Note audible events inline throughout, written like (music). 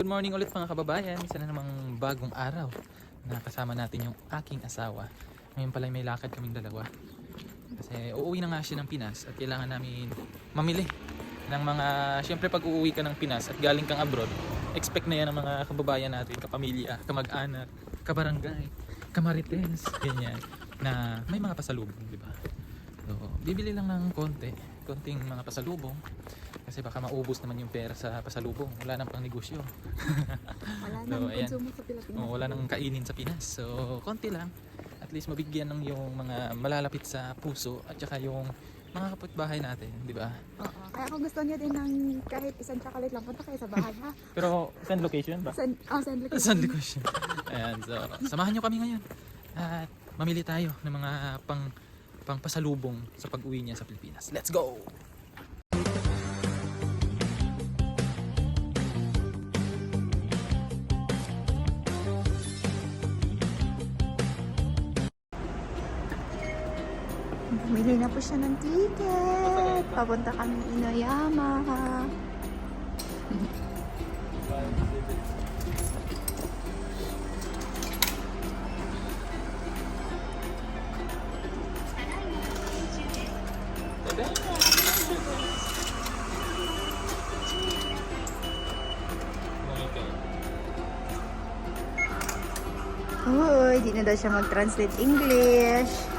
Good morning ulit mga kababayan. Isa na namang bagong araw na kasama natin yung aking asawa. Ngayon pala may lakad kaming dalawa. Kasi uuwi na nga siya ng Pinas at kailangan namin mamili ng mga... Siyempre pag uuwi ka ng Pinas at galing kang abroad, expect na yan ng mga kababayan natin, kapamilya, kamag-anak, kabarangay, kamarites, ganyan. Na may mga pasalubong, di ba? So, bibili lang ng konti, konting mga pasalubong. Kasi baka maubos naman yung pera sa pasalubong. Wala nang pang negosyo. Wala (laughs) So, nang ayan. konsumo sa Pilipinas. O, wala nang kainin sa Pinas. So, konti lang. At least mabigyan ng yung mga malalapit sa puso at saka yung mga kapitbahay natin, di ba? Oo. Kaya kung gusto niyo din ng kahit isang chocolate lang, punta kayo sa bahay ha. (laughs) Pero, send location ba? San, oh, San Lucas. Send location. Ayan, so, samahan nyo kami ngayon. At mamili tayo ng mga pang pang pasalubong sa pag-uwi niya sa Pilipinas. Let's go! Po siya ng ticket. Papunta kami Inoyama. Uy, di na daw siya mag-translate English.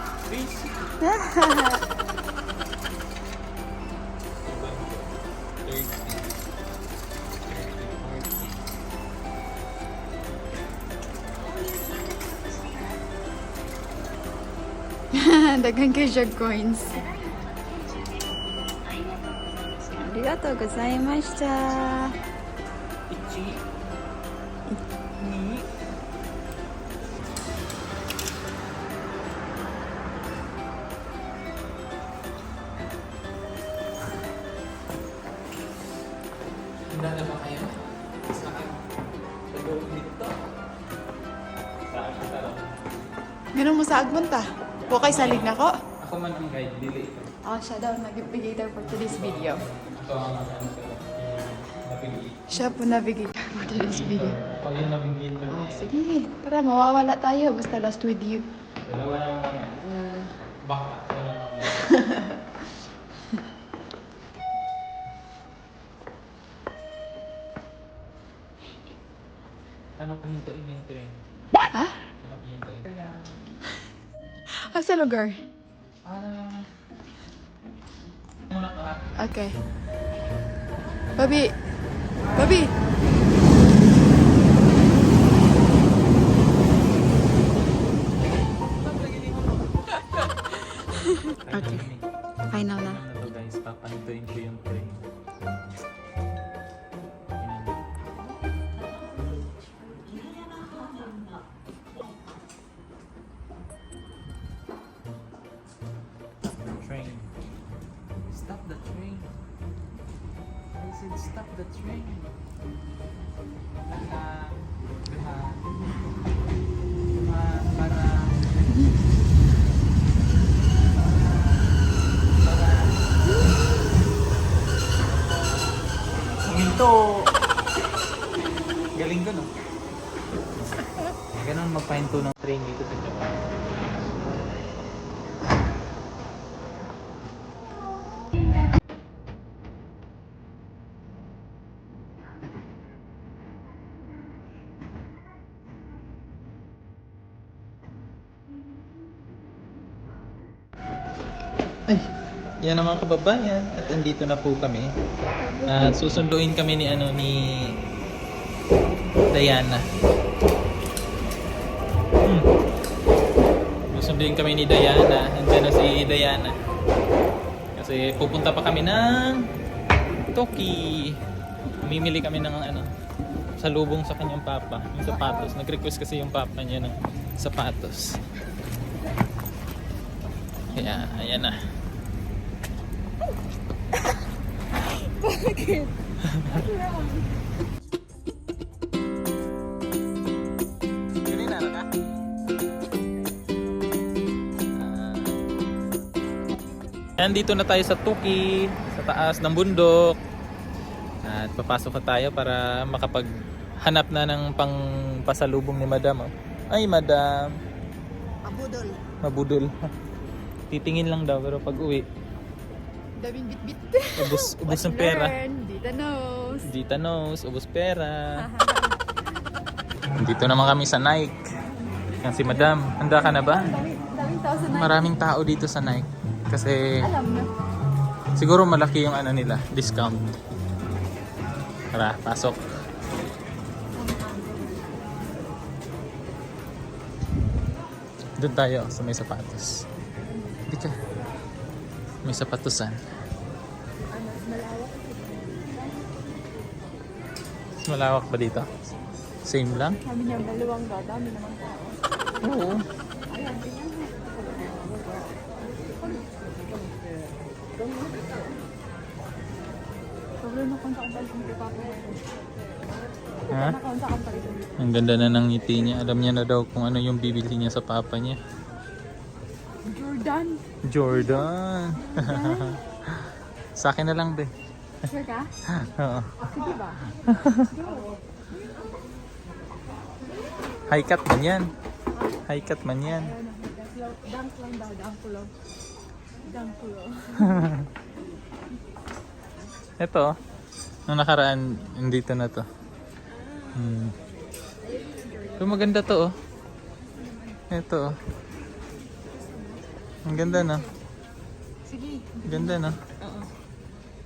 Dagan kay Jug Coins. ありがとうございました。Bukay salig na ko. Ako man ang guide, dili. Oh, siya daw navigator for today's video. Ito ang ano. Napili. Siya po navigator for today's video. Pag yung ko. Oh, sige. Tara, mawawala tayo. Basta last with you. Dalawa na mga baka. Dalawa na mga- (laughs) Ano kung yung train? Ha? Lugar? Ah... Muna ka. Okay. Babi! Babi! Okay. Final na. Ano guys, papantuin ko yung. Train. Stop the train. Ay, yan ang mga kababayan. At andito na po kami. At susunduin kami ni ano ni Diana. Hmm. Susunduin kami ni Diana. Andiyan na si Diana. Kasi pupunta pa kami ng Toki. Mimili kami ng ano salubong sa kanyang papa, yung sapatos. Nag-request kasi yung papa niya ng sapatos. Kaya, ayan na. Kanina na ka? Yan, dito na tayo sa Tuki, sa taas ng bundok. At papasok na tayo para makapag hanap na ng pang pasalubong ni madam. Oh. Ay, madam. Abudol. Mabudol. Titingin lang daw pero pag uwi, Daming bit-bit. ubos, (laughs) ubos ng pera. Dita knows. Dita knows, ubos pera. (laughs) Dito naman kami sa Nike. Yan si madam. Handa ka na ba? Daming, daming tao sa night. Maraming tao dito sa Nike. Kasi Alam na. siguro malaki yung ano nila, discount. Tara, pasok. Doon tayo sa may sapatos. Hindi ka. May. Ano, malawak. Mas malawak ba dito? Same lang? Sabi niya, dalawang ga, dami naman tao. Oo. Ha? Ang ganda na ng ngiti niya. Alam niya na daw kung ano yung bibili niya sa papa niya. Jordan. Jordan. sa akin na lang, be. Sure ka? Oo. Sige ba? High cut man yan. High cut man yan. Dunk lang daw, dunk lang. Dunk lang. (laughs) Ito, nung nakaraan, dito na to. Hmm. So, maganda to, oh. Ito, oh. Ang ganda, no? Sige. Ang ganda, no? Oo.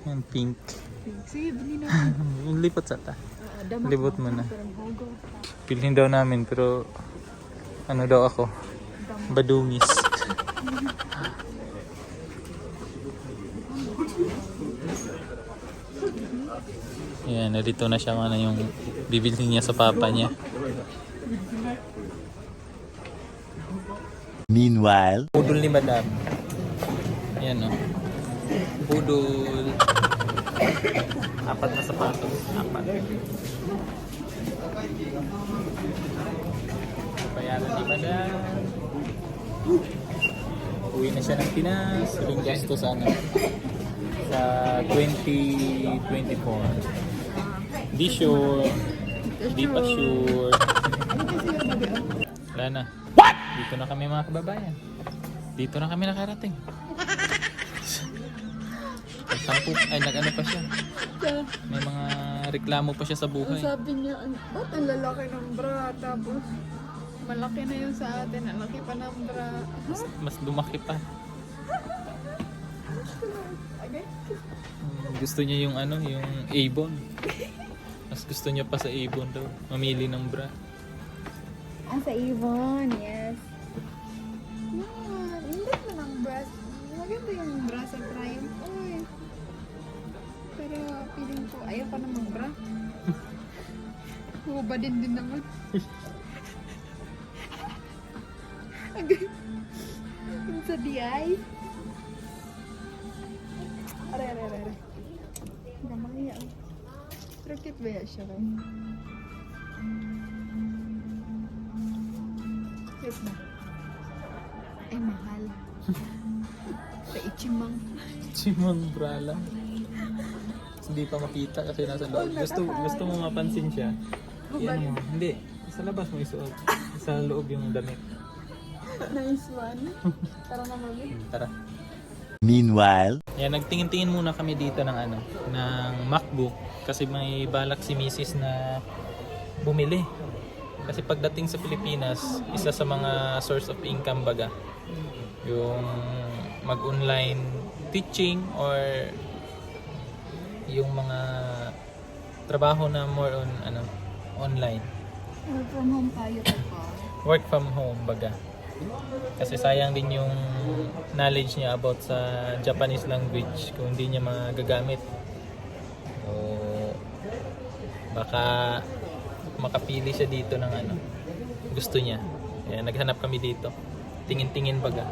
Yan, pink. Sige, bili na. (laughs) Yung lipot sa ta. Oo, damak Libot mo na. Pilhin daw namin, pero ano daw ako? Badungis. (laughs) Yan, narito na siya ano yung bibili niya sa papa niya. Meanwhile, Budol ni Madam. Yan o. Budol. Apat na sapatos. Apat. Bayaran ni Madam. Uwi na siya ng Pinas. Huling gasto sa ano? Sa 2024. Di sure. Di pa sure. Wala na. What? Dito na kami mga kababayan. Dito na kami nakarating. Nagsampu, ay nag-ano pa siya. May mga reklamo pa siya sa buhay. Sabi niya, "Ano, ba't ang lalaki ng bra? Tapos, malaki na yun sa atin. Ang laki pa ng bra. Mas, mas lumaki pa. Okay. Mm, Gusto niya yung ano, yung Avon. Mas gusto niya pa sa Avon daw. Mamili ng bra. Ah, sa Avon, yes. Maganda yung bra sa Triumph. Uy. Pero feeling ko, ayaw pa namang bra. Huba din din naman. Yung sa DI. Aray, aray, aray. Gamay yan. Pero cute ba yan siya? Cute na. Sa Ichimang. Simon bra lang. Hindi pa makita kasi nasa loob. Gusto, gusto mo mapansin siya. Yan mo. Hindi. Sa labas mo isuot. Sa loob yung damit. Nice one. Tara na mami. Tara. meanwhile, Yan, nagtingin-tingin muna kami dito ng ano, ng MacBook kasi may balak si Mrs. na bumili. Kasi pagdating sa Pilipinas, isa sa mga source of income baga yung mag-online teaching or yung mga trabaho na more on ano online? Work from home tayo pa. work from home baga. Kasi sayang din yung knowledge niya about sa Japanese language kung hindi niya magagamit. So baka makapili siya dito ng ano gusto niya. Kaya naghanap kami dito. Tingin-tingin baga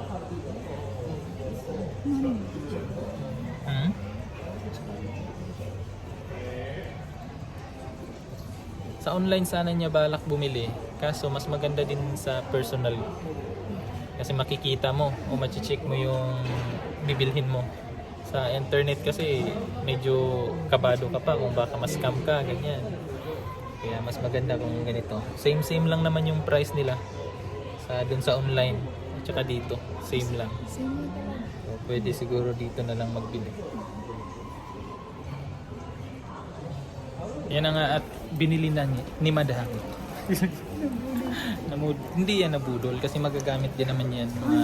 sa online sana niya balak bumili kaso mas maganda din sa personal kasi makikita mo o machi-check mo yung bibilhin mo sa internet kasi medyo kabado ka pa kung baka ma-scam ka ganyan Kaya mas maganda kung ganito. Same same lang naman yung price nila sa dun sa online at saka dito. Same lang. Same. So, pwede siguro dito na lang magbili. Yan na nga at binili na ni, ni Madam. Namud hindi yan nabudol kasi magagamit din naman yan. Mga,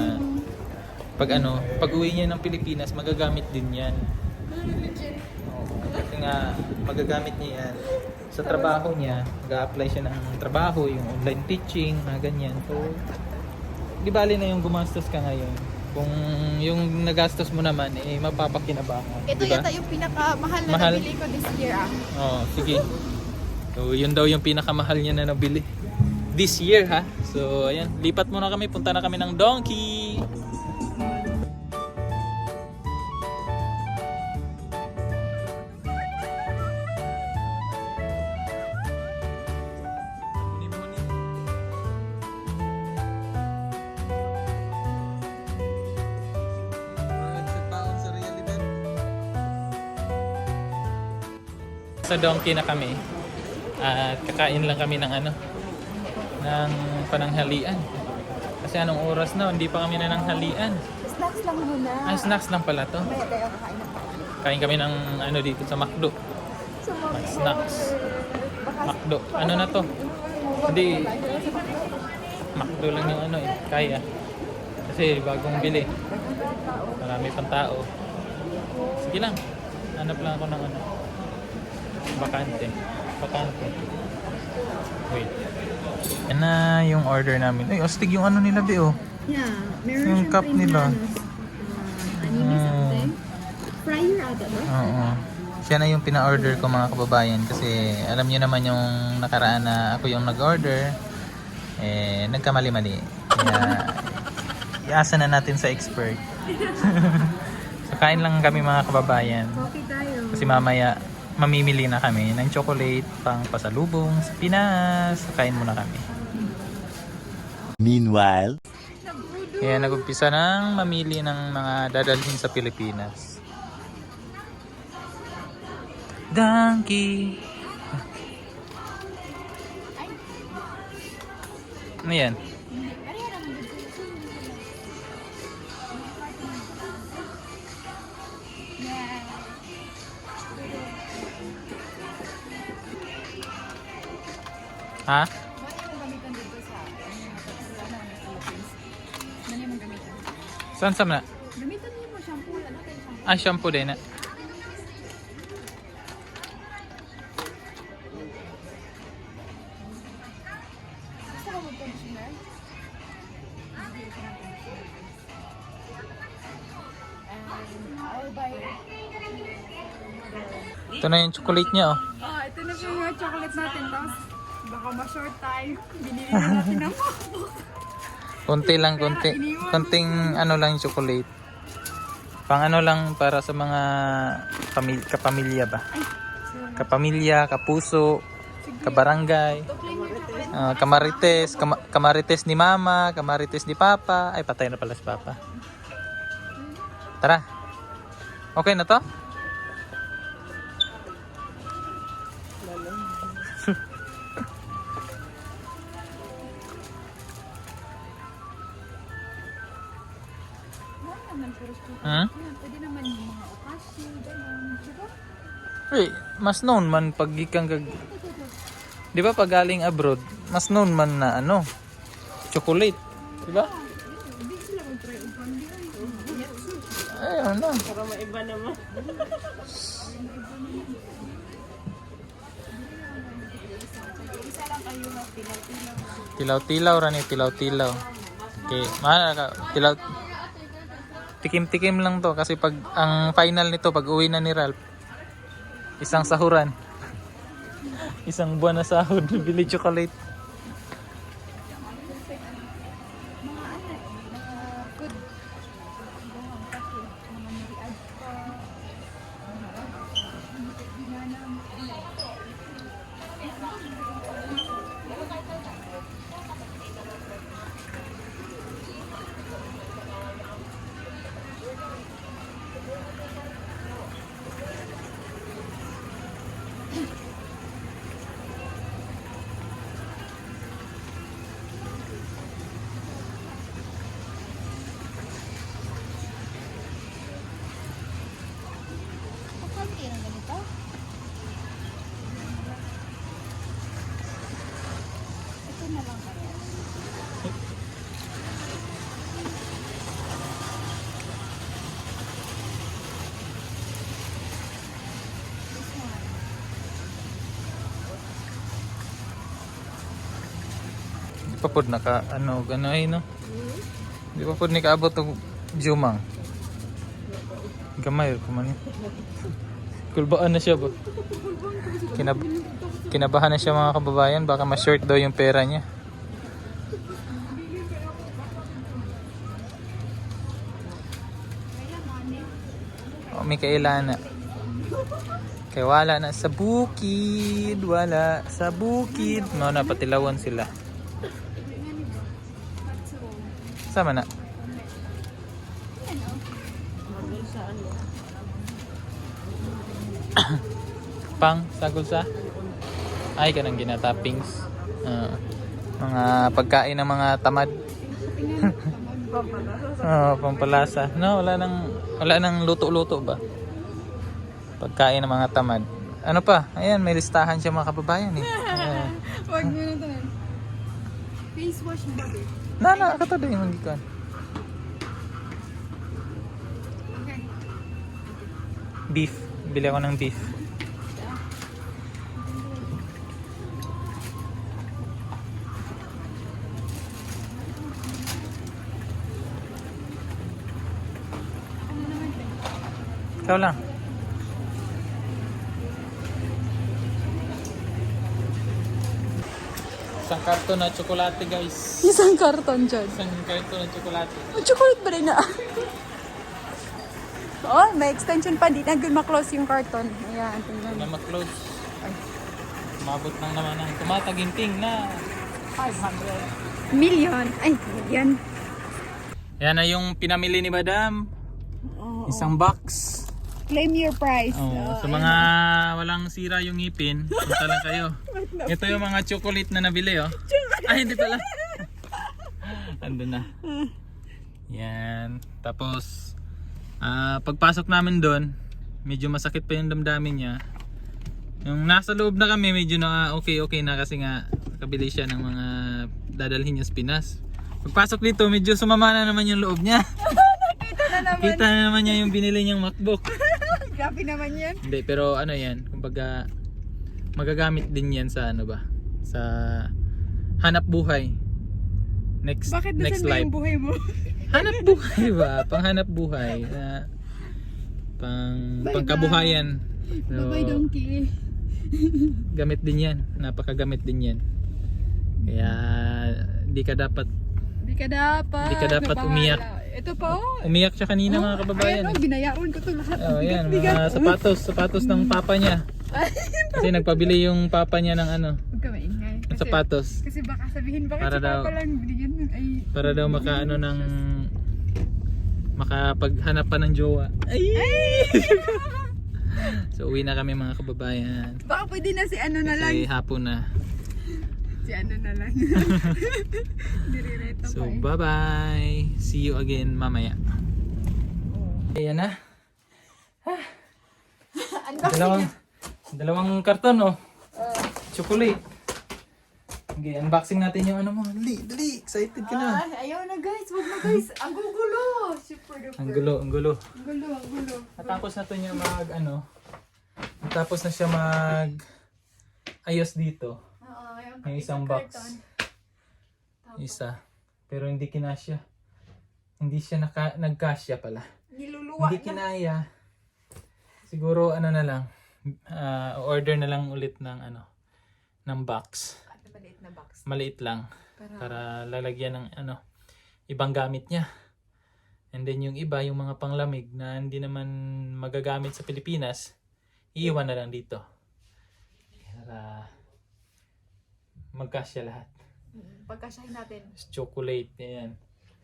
pag ano, pag uwi niya ng Pilipinas, magagamit din yan. Kasi nga, magagamit niya yan. Sa trabaho niya, mag-apply siya ng trabaho, yung online teaching, mga ganyan. So, di bali na yung gumastos ka ngayon. Kung yung nagastos mo naman, eh, mapapakinabangan. Ito di ba? yata yung pinakamahal na Mahal? nabili ko this year ah. Oo, sige. So, yun daw yung pinakamahal niya na nabili. This year, ha? So, ayan. Lipat muna kami. Punta na kami ng Donkey. Sa Donkey na kami. At kakain lang kami ng ano, ng pananghalian. Kasi anong oras na, hindi pa kami na ng halian. Snacks lang muna. Ah, snacks lang pala to. Tayo kakain. Kain kami ng ano dito sa McDo. Mag- Snacks. McDo. Ano na to? Hindi. McDo lang yung ano eh. Kaya. Kasi bagong bili. Marami pang tao. Sige lang. Hanap lang ako ng ano. Bakante. Bakante. Wait. Yan na yung order namin. Ay, astig yung ano nila, Be, oh. Yeah, meron Yung cup nila. Uh, anime Mm. something. Fryer ata ba? Oo. Siya na yung pina-order ko mga kababayan kasi alam niyo naman yung nakaraan na ako yung nag-order eh nagkamali-mali. Kaya iasa na natin sa expert. (laughs) so kain lang kami mga kababayan Coffee tayo. kasi mamaya mamimili na kami ng chocolate pang pasalubong sa Pinas. Kain muna kami. Meanwhile, Kaya nag-umpisa ng mamili ng mga dadalhin sa Pilipinas. Donkey. Ano yan? Ha? Saan sa na? Gamitan niyo mo shampoo. Ano tayo shampoo? Ah, shampoo din na. Gusto ko mag-conditioner? Ito na yung chocolate niya, oh. Ah, ito na yung chocolate natin. Baka ma-short tayo. Binili na natin ng MacBook. Konti lang, konti. Konting ano lang yung chocolate. Pang ano lang para sa mga pamilya, kapamilya ba? Kapamilya, kapuso, kabarangay, ah, kamarites, kama- kamarites ni mama, kamarites ni papa. Ay, patay na pala si papa. Tara. Okay na to? Naman, pero Hmm? Pwede naman yung mga okashi, gano'n. Diba? Eh, mas known man pag ikang kag... Di ba pag galing abroad, mas known man na ano, chocolate. Di ba? Hindi sila? Ay, ano. Isa lang kayo na pinapilang. Tilaw-tilaw rani, tilaw-tilaw. Okay, mahal ka. Tilaw... Tikim-tikim lang to kasi pag ang final nito pag uwi na ni Ralph isang sahuran. (laughs) isang buwan na sahod (laughs) bili chocolate. Pa po naka, ano, ano ay, no? Di pa po nikaabot og jumang. Gamay, kuman. Kulbaan na siya ba? Kinab kinabahan na siya mga kababayan, baka ma-short daw yung pera niya. O, may kailan na. Kaya wala na sa bukid, wala sa bukid. No, napatilawan sila. Sama na. (coughs) Pang, sagol sa? Ay, ka nang ginatappings. Ah, mga pagkain ng mga tamad. Oo, (laughs) pampalasa. No, wala nang wala nang luto-luto ba? Pagkain ng mga tamad. Ano pa? Ayan, may listahan siya mga kababayan eh. (laughs) Huwag mo na tanan. Face wash ba? Na, na, kato din yung gikan. Beef. Bili ako ng beef. Ikaw lang. Isang karton na tsokolate guys. Isang karton dyan. Isang karton na tsokolate. Chocolate ba rin na? Oh, may extension pa. Di na good ma-close yung carton. Ayan, tingnan na mo. ma-close. Umabot lang naman ng tumataginting na 500. Million. Ay, million. Yan na yung pinamili ni Madam. Oo. Isang box. Claim your price. Oh, sa mga walang sira yung ngipin, punta lang kayo. (laughs) Ito yung mga chocolate na nabili oh. Ay, hindi pala. (laughs) Andun na. Yan. Tapos, ah pagpasok namin doon, medyo masakit pa yung damdamin niya. Yung nasa loob na kami, medyo na okay okay na kasi nga kabili siya ng mga dadalhin niya sa Pinas. Pagpasok dito, medyo sumama na naman yung loob niya. (laughs) Naman. Kita na naman niya yung binili niyang MacBook. (laughs) Grabe naman yan. Hindi, pero ano yan, kumbaga magagamit din yan sa ano ba? Sa hanap buhay. Next Bakit next life. yung buhay mo? (laughs) Hanap buhay ba? Pang hanap buhay. na pang Bye-bye. pangkabuhayan. So, Bye-bye, donkey. (laughs) gamit din yan. Napakagamit din yan. Kaya di ka dapat Di ka dapat. Di ka dapat umiyak. Ito pa oh. umiyak siya kanina mga kababayan. Ayan oh, binayaran ko to lahat. Oh, yan, Bigat-bigat. mga sapatos, sapatos ng papa niya. (laughs) Kasi nagpabili yung papa niya ng ano, Huwag ka maingay. ng sapatos. Kasi baka sabihin, bakit Para si daw- Papa lang binigyan? Ay, Para daw makaano ng makapaghanap pa ng jowa. Ay! (laughs) so uwi na kami mga kababayan. baka pwede na si ano na lang. Kasi hapon na. Si ano na lang. (laughs) Direreto So pa eh. bye bye. See you again mamaya. Ayan na. (laughs) Dalawang, dalawang karton oh. Chocolate. Okay, unboxing natin yung ano mo. Dali, dali. Excited ka na. Ay, ayaw na guys. Wag na guys. (laughs) Ang gugulo. Super duper. Ang gulo, ang gulo. Ang gulo, ang gulo. Natapos na to niya mag ano. Natapos na siya mag ayos dito. Oo, yung, isang box. carton. Isa. Pero hindi kinasya. Hindi siya naka, nagkasya pala. Niluluwa hindi na. kinaya. Siguro ano na lang. ah, order na lang ulit ng ano ng box. Ano maliit na box. Maliit lang Para, para lalagyan ng ano ibang gamit niya. And then yung iba, yung mga panglamig na hindi naman magagamit sa Pilipinas, iiwan na lang dito. Para magkasya lahat. Mm, pagkasyahin natin. Chocolate, yan.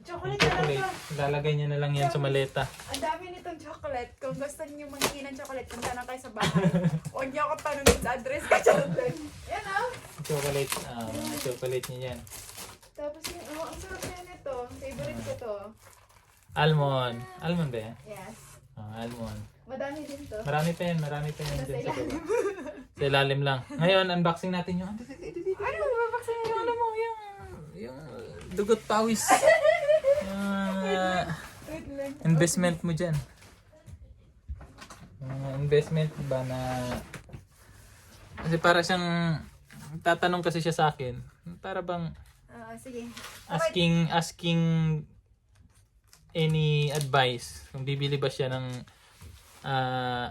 Chocolate na lang chocolate, to. lalagay niya na lang yan sa maleta. Ang dami nitong chocolate. Kung gusto niyo mangingi ng chocolate, punta na kayo sa bahay. (laughs) Huwag niyo ako tanongin sa address ka chocolate. Yan ah. Chocolate, ah, chocolate niya yan. Tapos yung, oh, ang sarap na nito. Favorite ko to. Almond. Almond ba yan? Yes. Ah, almond. Madami din to. Marami pa yan, marami pa yan dyan sa baba. Sa ilalim lang. Ngayon, unboxing natin yung... Ano mababaksan Yung alam mo, yung... Yung dugot pawis. (laughs) Lang. investment mo dyan. Yung investment ba na... Kasi para siyang... Tatanong kasi siya sa akin. Para bang Ah, sige. asking asking any advice kung bibili ba siya ng ah,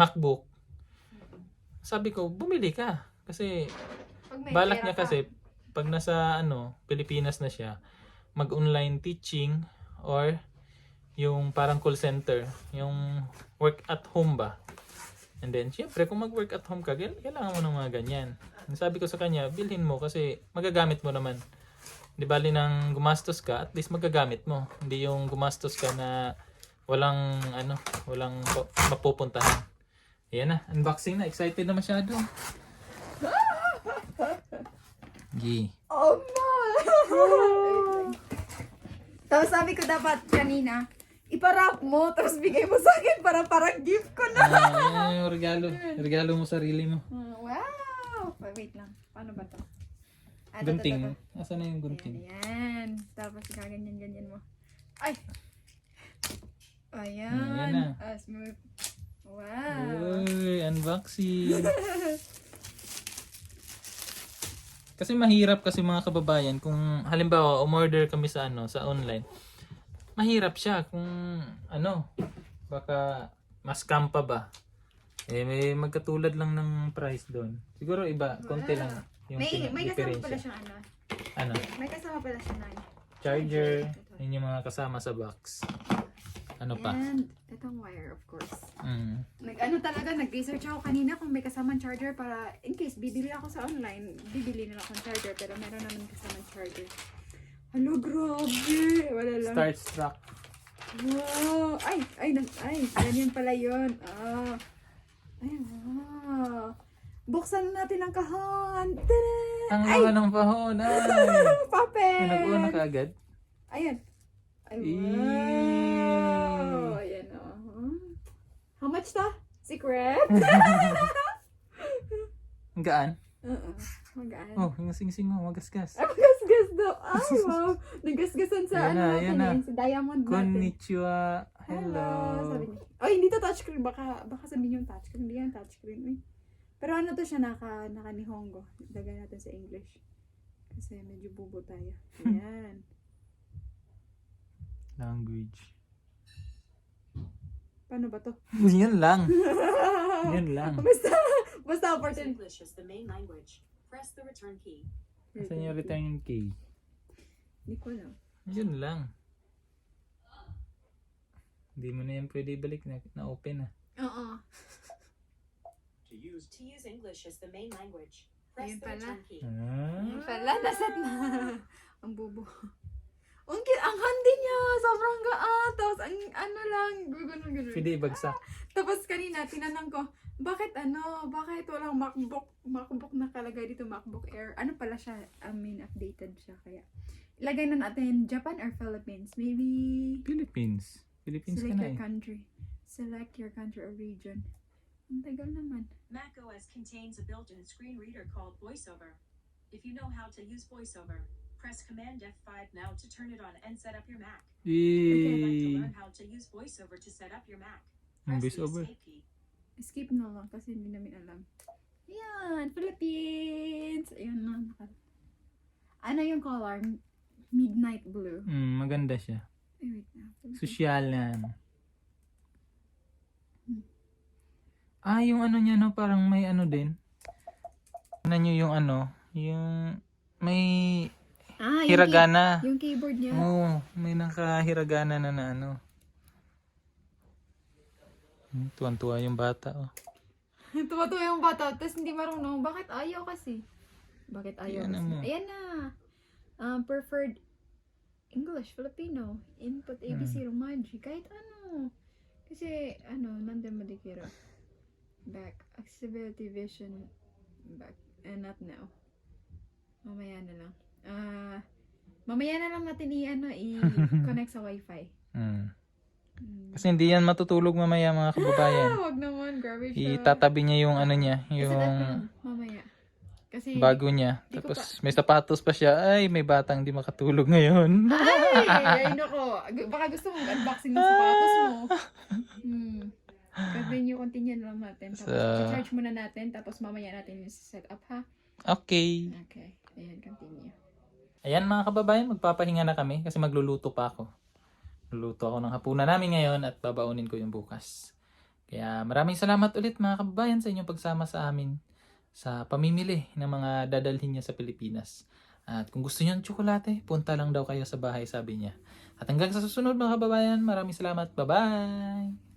MacBook. Sabi ko bumili ka. Kasi balak niya ka. kasi pag nasa ano Pilipinas na siya mag online teaching or yung parang call center yung work at home ba? And then syempre kung mag work at home ka kail- kailangan mo ng mga ganyan. Sabi ko sa kanya bilhin mo kasi magagamit mo naman. Di bali nang gumastos ka at least magagamit mo. Hindi yung gumastos ka na walang ano walang mapupuntahan Ayan na, unboxing na. Excited na masyado. Gi. Oh no! (laughs) Tapos sabi ko dapat kanina, iparap mo, tapos bigay mo sa akin para parang gift ko na. Ah, yung regalo. Regalo mo sarili mo. Hmm, Wow! Wait, lang. Paano ba to? Ah, to, Gunting. to. Asa na yung gunting? Ayan. Tapos kaganyan-ganyan mo. Ay! Ayan. Ayan na. Ah, smooth. Wow. Uy, unboxing. (laughs) kasi mahirap kasi mga kababayan kung halimbawa umorder kami sa ano sa online. Mahirap siya kung ano baka mas scam pa ba. Eh may magkatulad lang ng price doon. Siguro iba, konti lang yung May, may kasama pala siyang ano. Ano? May kasama pala siya na. Charger, yun yung mga kasama sa box. Ano pa? And itong wire, of course. Mm. Nag-ano talaga, nag-research ako kanina kung may kasamang charger para in case bibili ako sa online, bibili nila akong charger pero meron naman kasamang charger. Hello, grabe! Wala lang. Starstruck. Wow! Ay! Ay! nag- Ay! Ganyan pala yun. Ah. Ay, wow! Buksan natin ang kahon! Tada! Ang Ay! ng pahon. Ay! (laughs) Papel! May nag-una ka agad? Ayan. Ay, Eee. wow! How much to? Secret? (laughs) Ang gaan. Oo. Magaan. Oh, yung sing-sing mo, magasgas. Ay, magasgas daw. Ay, (laughs) wow. Nagasgasan sa Ayan ano na, natin na. eh, Sa diamond natin. Konnichiwa. Hello. Hello. Sabi niya. Ay, hindi to touchscreen. Baka, baka sabihin yung touchscreen. Hindi yan touchscreen. Eh. Pero ano to siya, naka, naka Nihongo. Lagay natin sa English. Kasi medyo bubo tayo. Ayan. Language. Paano ba to? (laughs) Yan lang. (laughs) Yan lang. Basta, basta Use opportunity. English is the main language. Press the return key. Saan yung return key? Hindi ko alam. Yun lang. Hindi mo na yan pwede ibalik na, na open na. Oo. To use English is the main language. Press Ayun the pala. return key. Ah. Ayun pala, naset na. (laughs) ang bubo. Ang, ang handi niya, sobrang gaan. Tapos, ang ano lang, gugunan gugunan. Pwede ibagsak. Tapos kanina, tinanong ko, bakit ano, bakit walang MacBook, MacBook nakalagay dito, MacBook Air? Ano pala siya, I mean, updated siya, kaya. Ilagay na natin, Japan or Philippines? Maybe, Philippines. Philippines ka select na your eh. country. Select your country or region. Ang tagal naman. Mac OS contains a built-in screen reader called VoiceOver. If you know how to use VoiceOver, press Command F5 now to turn it on and set up your Mac. If you'd like to Yay! learn how to use VoiceOver to set up your Mac, press the voiceover. Escape key. Na lang kasi hindi namin alam. Ayan, Philippines! Ayan na. naka- Ano yung color? Midnight blue. Mm, maganda siya. Ay, wait na. Social na. ano. Ah, yung ano niya no, parang may ano din. Ano nyo yung ano, yung may Ah, yung, key- hiragana. yung keyboard niya. Oo, may nakahiragana na na ano. Hmm, Tuwan-tuwa yung bata oh. (laughs) Tuwa-tuwa yung bata, tapos hindi marunong. Bakit ayaw kasi? Bakit ayaw Ayan na kasi? Ayan na. Um, preferred English, Filipino, input ABC, Romanji, kahit ano. Kasi, ano, nandun mo dikira. Back, accessibility vision, back, and not now. Mamaya na lang. Ah, mamaya na lang natin i, ano, (laughs) i-connect sa wifi. Hmm, Kasi hindi yan matutulog mamaya mga kababayan. Ah, wag naman. Grabe siya. Itatabi niya yung ano niya, yung mamaya. Kasi, bago niya. Di ko Tapos may sapatos pa siya. Ay, may batang di makatulog ngayon. ay, ay, (laughs) nako. Baka gusto mong unboxing ng sapatos mo. Hmm. Continue, continue lang natin. Tapos, So- charge muna natin. Tapos, mamaya natin yung set up, ha? Okay. Okay. Ayan, continue. Ayan mga kababayan, magpapahinga na kami kasi magluluto pa ako. Luluto ako ng hapunan namin ngayon at babaunin ko yung bukas. Kaya maraming salamat ulit mga kababayan sa inyong pagsama sa amin sa pamimili ng mga dadalhin niya sa Pilipinas. At kung gusto niyo ng tsokolate, punta lang daw kayo sa bahay sabi niya. At hanggang sa susunod mga kababayan, maraming salamat. Bye-bye!